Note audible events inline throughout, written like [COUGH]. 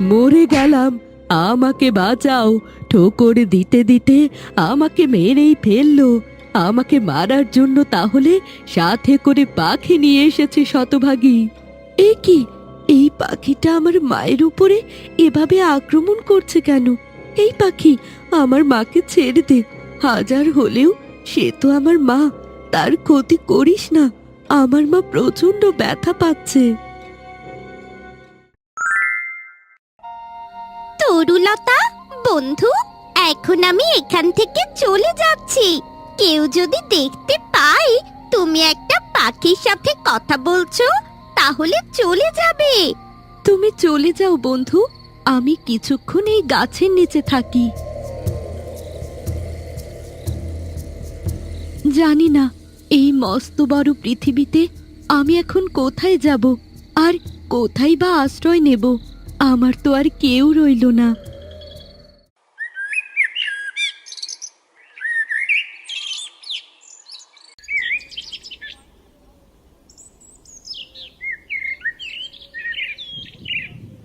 মরে গেলাম। আমাকে বাঁচাও। ঠোকর দিতে দিতে আমাকে মেরেই ফেলল। আমাকে মারার জন্য তাহলে সাথে করে পাখি নিয়ে এসেছে শতভাগী। এ কি? এই পাখিটা আমার মায়ের উপরে এভাবে আক্রমণ করছে কেন? এই পাখি আমার মাকে ছেড়ে দে। হাজার হলেও সে তো আমার মা। তার ক্ষতি করিস না। আমার মা প্রচণ্ড ব্যথা পাচ্ছে। তরুলতা বন্ধু, এখন আমি এখান থেকে চলে যাচ্ছি। কেউ যদি দেখতে পায়, তুমি একটা পাখির সাথে কথা বলছো, তাহলে চলে যাবে। তুমি চলে যাও, বন্ধু। আমি কিছুক্ষণ এই গাছের নিচে থাকি। জানি না, এই মস্ত বড় পৃথিবীতে আমি এখন কোথায় যাব, আর কোথায় বা আশ্রয় নেব? আমার তো আর কেউ রইল না।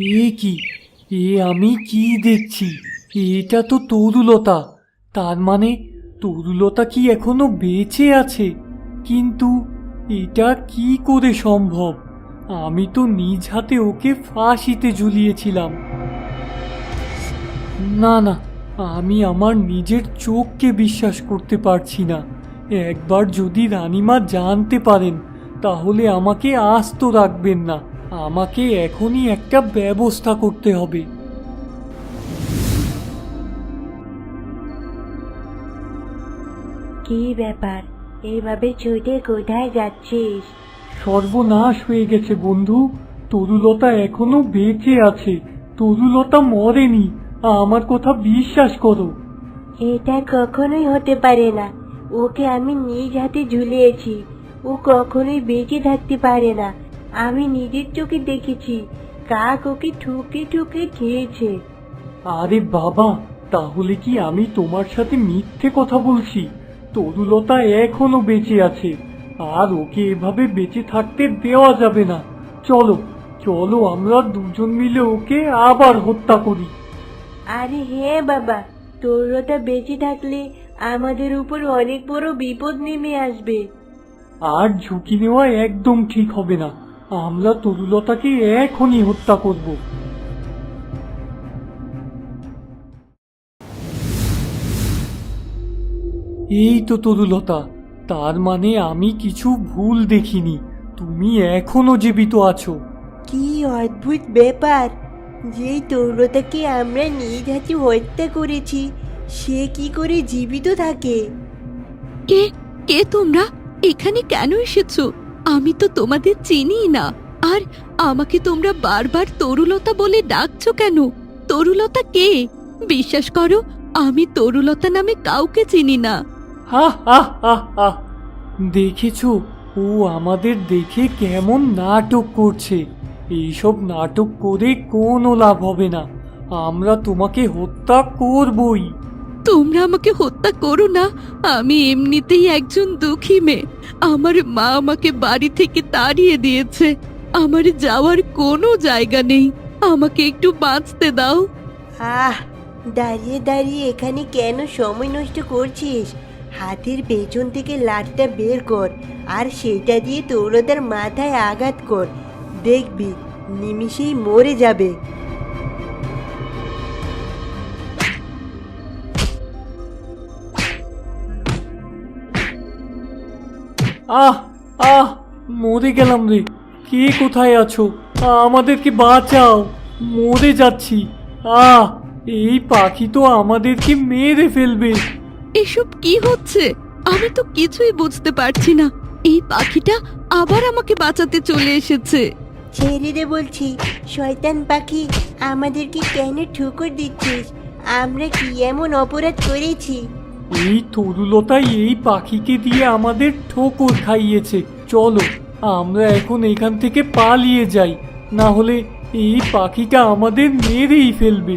এ কি? এ আমি কি দেখছি? এটা তো তরুলতা। তার মানে তরুলতা কি এখনও বেঁচে আছে? কিন্তু এটা কি করে সম্ভব? আমি তো নিজ হাতে ওকে ফাঁসিতে ঝুলিয়েছিলাম। না না, আমি আমার নিজের চোখকে বিশ্বাস করতে পারছি না। একবার যদি রানীমা জানতে পারেন, তাহলে আমাকে আস্ত রাখবেন না। আমাকে এখনই একটা ব্যবস্থা করতে হবে। কি ব্যাপার? এইভাবে ছুটে কোথায় যাচ্ছিস? সর্বনাশ হয়ে গেছে বন্ধু। তরুলতা এখনও বেঁচে আছে। তরুলতা মরেনি। আমার কথা বিশ্বাস করো। এটা কখনোই হতে পারে না। ওকে আমি নিজ হাতে ঝুলিয়েছি। ও কখনোই বেঁচে থাকতে পারে না। আমি নিজের চোখে দেখেছি। কাক ওকে ঠুকে ঠুকে খেয়েছে। আরে বাবা তাহলে কি আমি তোমার সাথে মিথ্যে কথা বলছি? তরুলতা এখনও বেঁচে আছে। আর ওকে এভাবে বেঁচে থাকতে দেওয়া যাবে না। চলো চলো আমরা দুজন মিলে ওকে আবার হত্যা করি। আরে হ্যাঁ বাবা তরুণতা বেঁচে থাকলে আমাদের উপর অনেক বড় বিপদ নেমে আসবে। আর ঝুঁকি নেওয়া একদম ঠিক হবে না। আমরা তরুলতাকে এখনই হত্যা করব। এই তো তরুলতা তার মানে আমি কিছু ভুল দেখিনি। তুমি এখনও জীবিত আছো। কি অদ্ভুত ব্যাপার। যে তরুণতাকে আমরা নিজ হাতে হত্যা করেছি সে কি করে জীবিত থাকে? কে? কে তোমরা? এখানে কেন এসেছ? আমি তো তোমাদের চিনি না। আর আমাকে তোমরা বারবার তরুলতা বলে ডাকছো কেন? তরুলতা কে? বিশ্বাস করো আমি তরুলতা নামে কাউকে চিনি না। হা হা হা হা। দেখেছ ও আমাদের দেখে কেমন নাটক করছে। এইসব নাটক করে কোনো লাভ হবে না। আমরা তোমাকে হত্যা করবই। তোমরা আমাকে হত্যা করো না। আমি এমনিতেই একজন দুঃখী মেয়ে। আমার মা আমাকে বাড়ি থেকে তাড়িয়ে দিয়েছে। আমার যাওয়ার কোনো জায়গা নেই। আমাকে একটু বাঁচতে দাও। আহ দাঁড়িয়ে দাঁড়িয়ে এখানে কেন সময় নষ্ট করছিস? হাতের পেছন থেকে লাঠটা বের কর আর সেটা দিয়ে তরুণতার মাথায় আঘাত কর। দেখবি, নিমিষেই মরে যাবে। আহ আহ, মরে গেলাম রে। কে কোথায় আছো? আমাদেরকে বাঁচাও। মরে যাচ্ছি। আহ, এই পাখি তো আমাদেরকে মেরে ফেলবে। এসব কি হচ্ছে? আমি তো কিছুই বুঝতে পারছি না। এই পাখিটা আবার আমাকে বাঁচাতে চলে এসেছে। ছেড়ে দে বলছি শয়তান পাখি আমাদেরকে কেন ঠুকর দিচ্ছিস? আমরা কি এমন অপরাধ করেছি? এই তরুলতাই এই পাখিকে দিয়ে আমাদের ঠোকর খাইয়েছে। চলো আমরা এখন এখান থেকে পালিয়ে যাই। না হলে এই পাখিটা আমাদের মেরেই ফেলবে।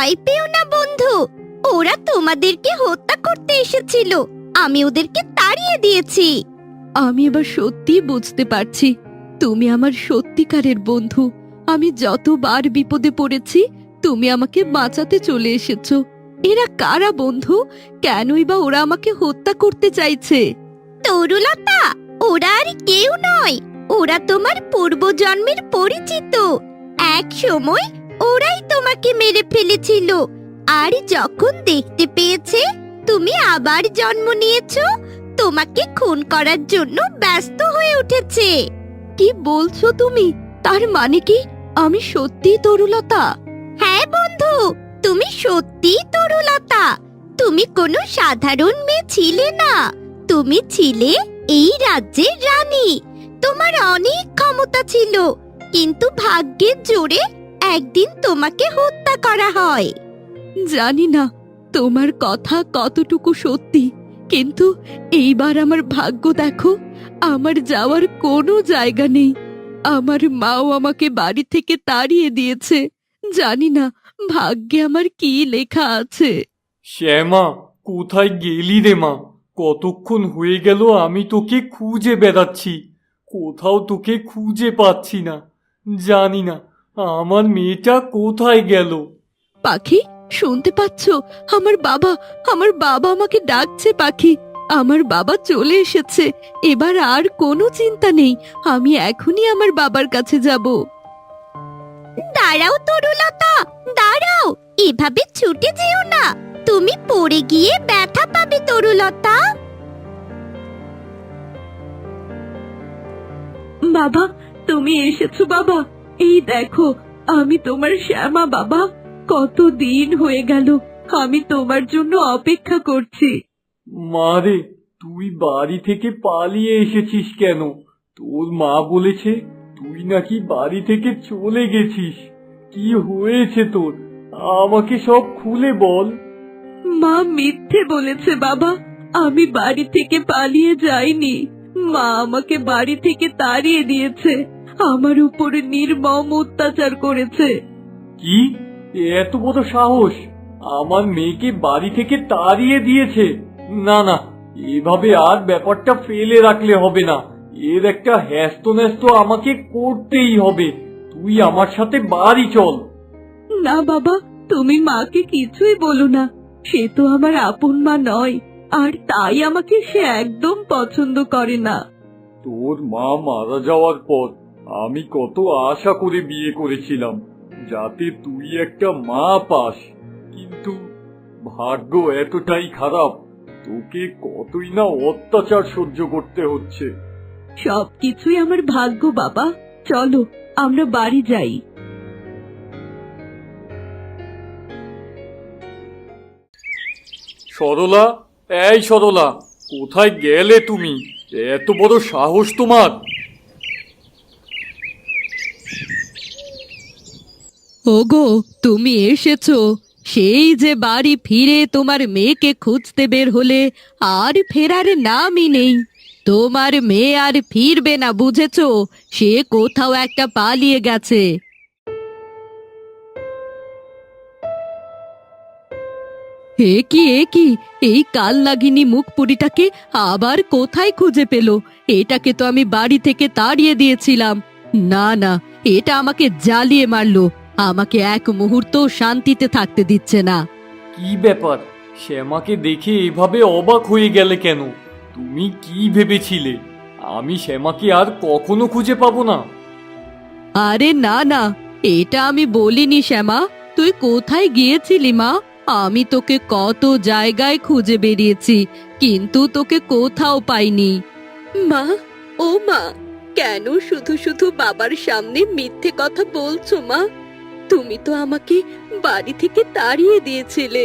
ভয় পেও না বন্ধু। ওরা তোমাদেরকে হত্যা করতে এসেছিল। আমি ওদেরকে তাড়িয়ে দিয়েছি। আমি এবার সত্যি বুঝতে পারছি। তুমি আমার সত্যিকারের বন্ধু। আমি যতবার বিপদে পড়েছি তুমি আমাকে বাঁচাতে চলে এসেছ। এরা কারা বন্ধু? কেনই বা ওরা আমাকে হত্যা করতে চাইছে? তরুলতা ওরা আর কেউ নয়। ওরা তোমার পূর্বজন্মের পরিচিত। এক সময় ওরাই তোমাকে মেরে ফেলেছিল। আর যখন দেখতে পেয়েছে তুমি আবার জন্ম নিয়েছো তোমাকে খুন করার জন্য ব্যস্ত হয়ে উঠেছে। কি বলছো তুমি? তার মানে কি? আমি সত্যি তরুলতা? হ্যাঁ বন্ধু তুমি সত্যি তরুলতা। তুমি কোনো সাধারণ মেয়ে ছিলে না। তুমি ছিলে এই রাজ্যের রানী। তোমার অনেক ক্ষমতা ছিল কিন্তু ভাগ্যের জোরে একদিন তোমাকে হত্যা করা হয়। জানি না তোমার কথা কতটুকু সত্যি কিন্তু এইবার আমার ভাগ্য দেখো আমার যাওয়ার কোনো জায়গা নেই। আমার মাও আমাকে বাড়ি থেকে তাড়িয়ে দিয়েছে। জানি না ভাগ্যে আমার কি লেখা আছে। শ্যামা কোথায় গেলি রে মা? কতক্ষণ হয়ে গেল আমি তোকে খুঁজে বেড়াচ্ছি। কোথাও তোকে খুঁজে পাচ্ছি না। জানি না আমার মেয়েটা কোথায় গেল? পাখি শুনতে পাচ্ছ? আমার বাবা আমার বাবা আমাকে ডাকছে পাখি। আমার বাবা চলে এসেছে। এবার আর কোনো চিন্তা নেই। আমি এখনই আমার বাবার কাছে যাব। দাঁড়াও তরুলতা দাঁড়াও। এভাবে ছুটে যেও না। তুমি পড়ে গিয়ে ব্যথা পাবে তরুলতা। বাবা তুমি এসেছ বাবা। এই দেখো আমি তোমার শ্যামা বাবা। কত দিন হয়ে গেল আমি তোমার জন্য অপেক্ষা করছি। মারে তুই বাড়ি থেকে পালিয়ে এসেছিস কেন? তোর মা বলেছে তুই নাকি বাড়ি থেকে চলে গেছিস। কি হয়েছে তোর? আমাকে সব খুলে বল। মা মিথ্যে বলেছে বাবা আমি বাড়ি থেকে পালিয়ে যাইনি। মা আমাকে বাড়ি থেকে তাড়িয়ে দিয়েছে। আমার উপরে নির্মম অত্যাচার করেছে। কি? এত বড় সাহস? আমার মেয়েকে বাড়ি থেকে তাড়িয়ে দিয়েছে। না না এভাবে আর ব্যাপারটা ফেলে রাখলে হবে না। এর একটা হ্যাস্ত ন্যাস্ত আমাকে করতেই হবে। তুই আমার সাথে বাড়ি চল। না বাবা তুমি মাকে কিছুই বলো না। সে তো আমার আপন মা নয় আর তাই আমাকে সে একদম পছন্দ করে না। তোর মা মারা যাওয়ার পর আমি কত আশা করে বিয়ে করেছিলাম যাতে তুই একটা মা পাস। কিন্তু ভাগ্য এতটাই খারাপ তোকে কতই না অত্যাচার সহ্য করতে হচ্ছে। সবকিছুই আমার ভাগ্য বাবা। চলো আমরা বাড়ি যাই। সরলা এই সরলা কোথায় গেলে তুমি? এত বড় সাহস তোমার। ওগো, তুমি এসেছ। সেই যে বাড়ি ফিরে তোমার মেয়েকে খুঁজতে বের হলে আর ফেরার নামই নেই। তোমার মেয়ে আর ফিরবে না, বুঝেছ? সে কোথাও একটা পালিয়ে গেছে। এ কি এই কাল পুরিটাকে আবার কোথায় খুঁজে পেল? এটাকে তো আমি বাড়ি থেকে তাড়িয়ে দিয়েছিলাম। না না, এটা আমাকে জ্বালিয়ে মারলো। আমাকে এক মুহূর্ত শান্তিতে থাকতে দিচ্ছে না। কি ব্যাপার? শ্যামাকে দেখে এভাবে অবাক হয়ে গেলে কেন? তুমি কি ভেবেছিলে? আমি শ্যামাকে আর কখনো খুঁজে পাবো না। আরে না না এটা আমি বলিনি শ্যামা। তুই কোথায় গিয়েছিলি মা? আমি তোকে কত জায়গায় খুঁজে বেরিয়েছি কিন্তু তোকে কোথাও পাইনি। মা ও মা কেন শুধু শুধু বাবার সামনে মিথ্যে কথা বলছো মা? তুমি তো আমাকে বাড়ি থেকে তাড়িয়ে দিয়েছিলে।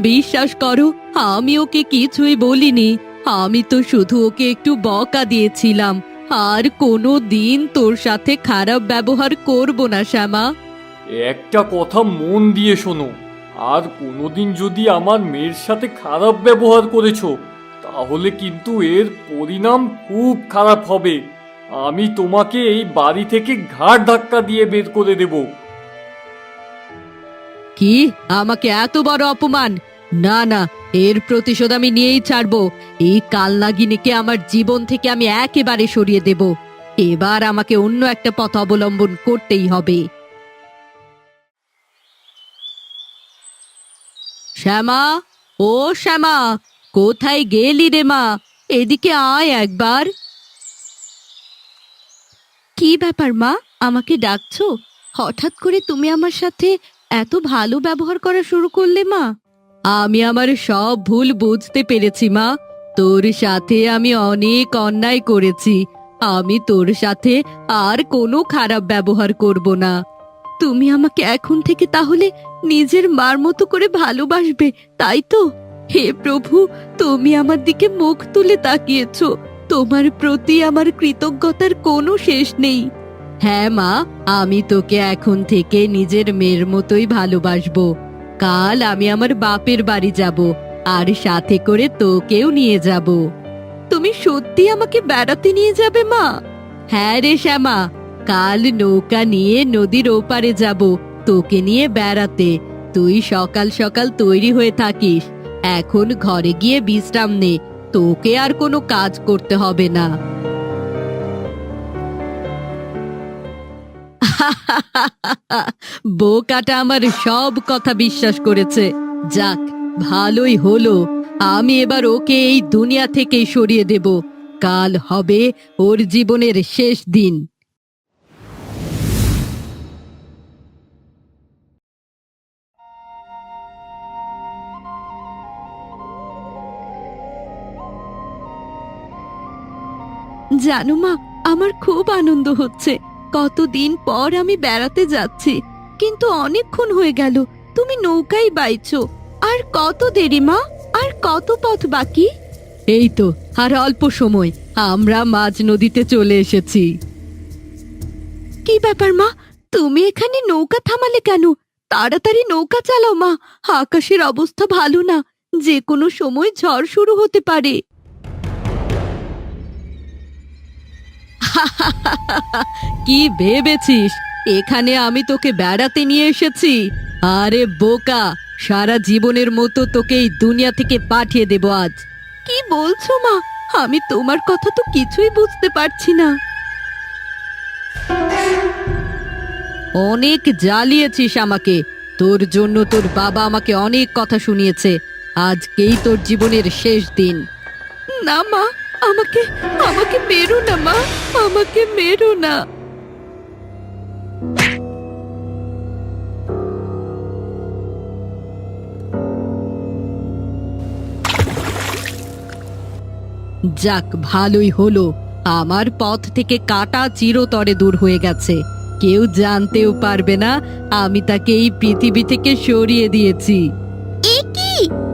বিশ্বাস করো আমি ওকে কিছুই বলিনি। আমি তো শুধু ওকে একটু বকা দিয়েছিলাম। আর কোনো দিন তোর সাথে খারাপ ব্যবহার করব না শ্যামা। একটা কথা মন দিয়ে শোনো। আর কোনোদিন যদি আমার মেয়ের সাথে খারাপ ব্যবহার করেছ তাহলে কিন্তু এর পরিণাম খুব খারাপ হবে। আমি তোমাকে এই বাড়ি থেকে ঘাড় ধাক্কা দিয়ে বের করে দেব। কি? আমাকে এত বড় অপমান? না না, এর প্রতিশোধ আমি নিয়েই ছাড়বো। এই কালনাগিনীকে আমার জীবন থেকে আমি একেবারে সরিয়ে দেব। এবার আমাকে অন্য একটা পথ অবলম্বন করতেই হবে। শ্যামা, ও শ্যামা, কোথায় গেলি রে মা? এদিকে আয় একবার। কি ব্যাপার মা? আমাকে ডাকছো? হঠাৎ করে তুমি আমার সাথে এত ভালো ব্যবহার করা শুরু করলে, মা? আমি আমার সব ভুল বুঝতে পেরেছি, মা। তোর সাথে আমি অনেক অন্যায় করেছি। আমি তোর সাথে আর কোনো খারাপ ব্যবহার করব না। তুমি আমাকে এখন থেকে তাহলে নিজের মার মতো করে ভালোবাসবে, তাই তো? হে প্রভু, তুমি আমার দিকে মুখ তুলে তাকিয়েছো। তোমার প্রতি আমার কৃতজ্ঞতার কোনো শেষ নেই। হ্যাঁ মা, আমি তোকে এখন থেকে নিজের মেয়ের মতোই ভালোবাসবো। কাল আমি আমার বাপের বাড়ি যাব, আর সাথে করে তোকেও নিয়ে যাব। তুমি সত্যি আমাকে বেড়াতে নিয়ে যাবে মা? হ্যাঁ রে শ্যামা, কাল নৌকা নিয়ে নদীর ওপারে যাব, তোকে নিয়ে বেড়াতে। তুই সকাল সকাল তৈরি হয়ে থাকিস। এখন ঘরে গিয়ে বিশ্রাম নে, তোকে আর কোনো কাজ করতে হবে না। [LAUGHS] বোকাটা আমার সব কথা বিশ্বাস করেছে। যাক, ভালোই হলো। আমি এবার ওকে এই দুনিয়া থেকেই সরিয়ে দেব। কাল হবে ওর জীবনের শেষ দিন। জানো মা, আমার খুব আনন্দ হচ্ছে। কতদিন পর আমি বেড়াতে যাচ্ছি। কিন্তু অনেকক্ষণ হয়ে গেল তুমি নৌকাই বাইছো। আর কত দেরি মা? আর কত পথ বাকি? এই তো আর অল্প সময় আমরা মাঝ নদীতে চলে এসেছি। কি ব্যাপার মা? তুমি এখানে নৌকা থামালে কেন? তাড়াতাড়ি নৌকা চালাও মা। আকাশের অবস্থা ভালো না যে কোনো সময় ঝড় শুরু হতে পারে। [LAUGHS] কি ভেবেছিস? এখানে আমি তোকে বেড়াতে নিয়ে এসেছি। আরে বোকা, সারা জীবনের মতো তোকে এই দুনিয়া থেকে পাঠিয়ে দেব আজ। কি বলছো মা? আমি তোমার কথা তো কিছুই বুঝতে পারছি না। অনেক জ্বালিয়েছিস আমাকে। তোর জন্য তোর বাবা আমাকে অনেক কথা শুনিয়েছে। আজকেই তোর জীবনের শেষ দিন। না মা আমাকে আমাকে মেরো না, মা। আমাকে মেরো না। যাক, ভালোই হলো। আমার পথ থেকে কাটা চিরতরে দূর হয়ে গেছে। কেউ জানতেও পারবে না, আমি তাকে এই পৃথিবী থেকে সরিয়ে দিয়েছি। এ কি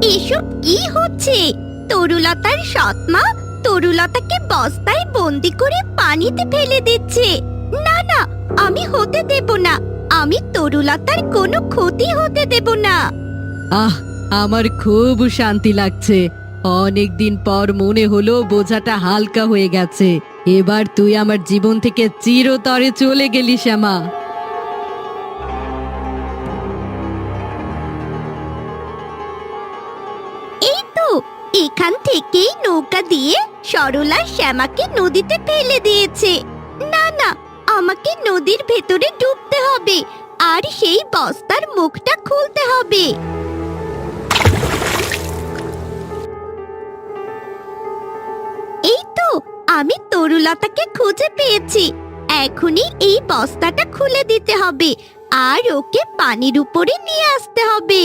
এসব কি হচ্ছে? তরুলতার সৎমা তরুলতাকে বস্তায় বন্দি করে পানিতে ফেলে দিচ্ছে। না না, আমি হতে দেব না। আমি তরুলতার কোনো ক্ষতি হতে দেব না। আহ, আমার খুব শান্তি লাগছে। অনেক দিন পর মনে হলো বোঝাটা হালকা হয়ে গেছে। এবার তুই আমার জীবন থেকে চিরতরে চলে গেলি, শ্যামা। এখান থেকেই নৌকা দিয়ে সরলা শ্যামাকে নদীতে ফেলে দিয়েছে। না না, আমাকে নদীর ভেতরে ডুবতে হবে আর সেই বস্তার মুখটা খুলতে হবে। এই তো, আমি তরুলতাকে খুঁজে পেয়েছি। এখনই এই বস্তাটা খুলে দিতে হবে আর ওকে পানির উপরে নিয়ে আসতে হবে।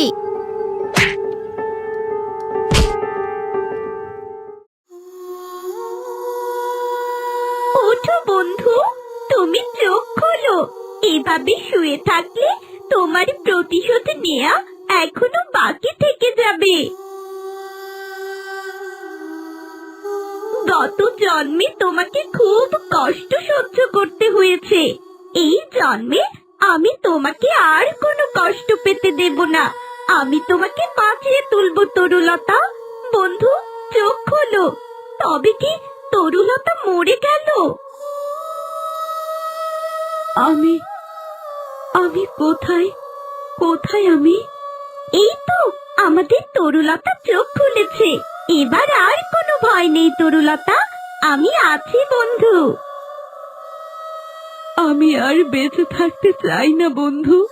এভাবে শুয়ে থাকলে তোমার প্রতিশোধ নেয়া এখনও বাকি থেকে যাবে। গত জন্মে তোমাকে খুব কষ্ট সহ্য করতে হয়েছে। এই জন্মে আমি তোমাকে আর কোনো কষ্ট পেতে দেব না। আমি তোমাকে বাঁচিয়ে তুলবো, তরুলতা। বন্ধু, চোখ খোলো। তবে কি তরুলতা মরে গেল? আমি আমি কোথায়? কোথায় আমি? এই তো, আমাদের তরুলতা চোখ খুলেছে। এবার আর কোনো ভয় নেই, তরুলতা। আমি আছি, বন্ধু। আমি আর বেঁচে থাকতে চাই না, বন্ধু।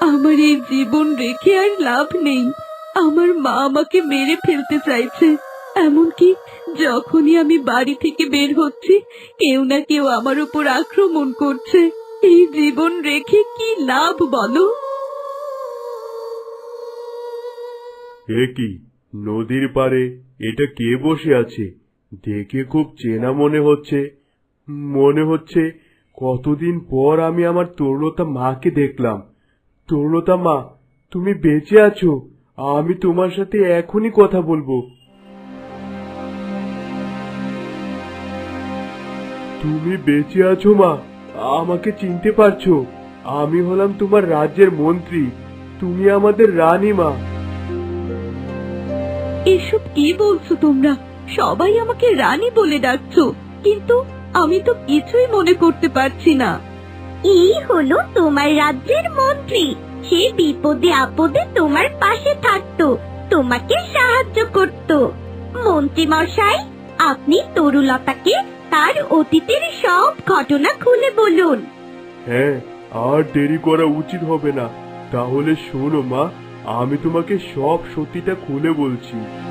আমার এই জীবন রেখে আর লাভ নেই। আমার মা আমাকে মেরে ফেলতে চাইছে। এমনকি যখনই আমি বাড়ি থেকে বের হচ্ছি, কেউ না কেউ আমার উপর আক্রমণ করছে। এই জীবন রেখে কি লাভ বলো? কি, নদীর পারে এটা কে বসে আছে? দেখে খুব চেনা মনে হচ্ছে। মনে হচ্ছে কতদিন পর আমি আমার তরুলতা মাকে দেখলাম। তরুলতা মা, তুমি বেঁচে আছো? আমি তোমার সাথে এখনই কথা বলব। তুমি বেঁচে আছো মা? আমাকে চিনতে পারছ? আমি হলাম তোমার রাজ্যের মন্ত্রী। তুমি আমাদের রানী মা। এসব কি বলছো তোমরা? সবাই আমাকে রানী বলে ডাকছো। কিন্তু আমি তো কিছুই মনে করতে পারছি না। এই হলো তোমার রাজ্যের মন্ত্রী। সে বিপদে আপদে তোমার পাশে থাকতো তোমাকে সাহায্য করত। মন্ত্রী মশাই আপনি তরুলতাকে তার অতীতের সব ঘটনা খুলে বলুন। হ্যাঁ আর দেরি করা উচিত হবে না। তাহলে শোনো মা, আমি তোমাকে সব সত্যিটা খুলে বলছি।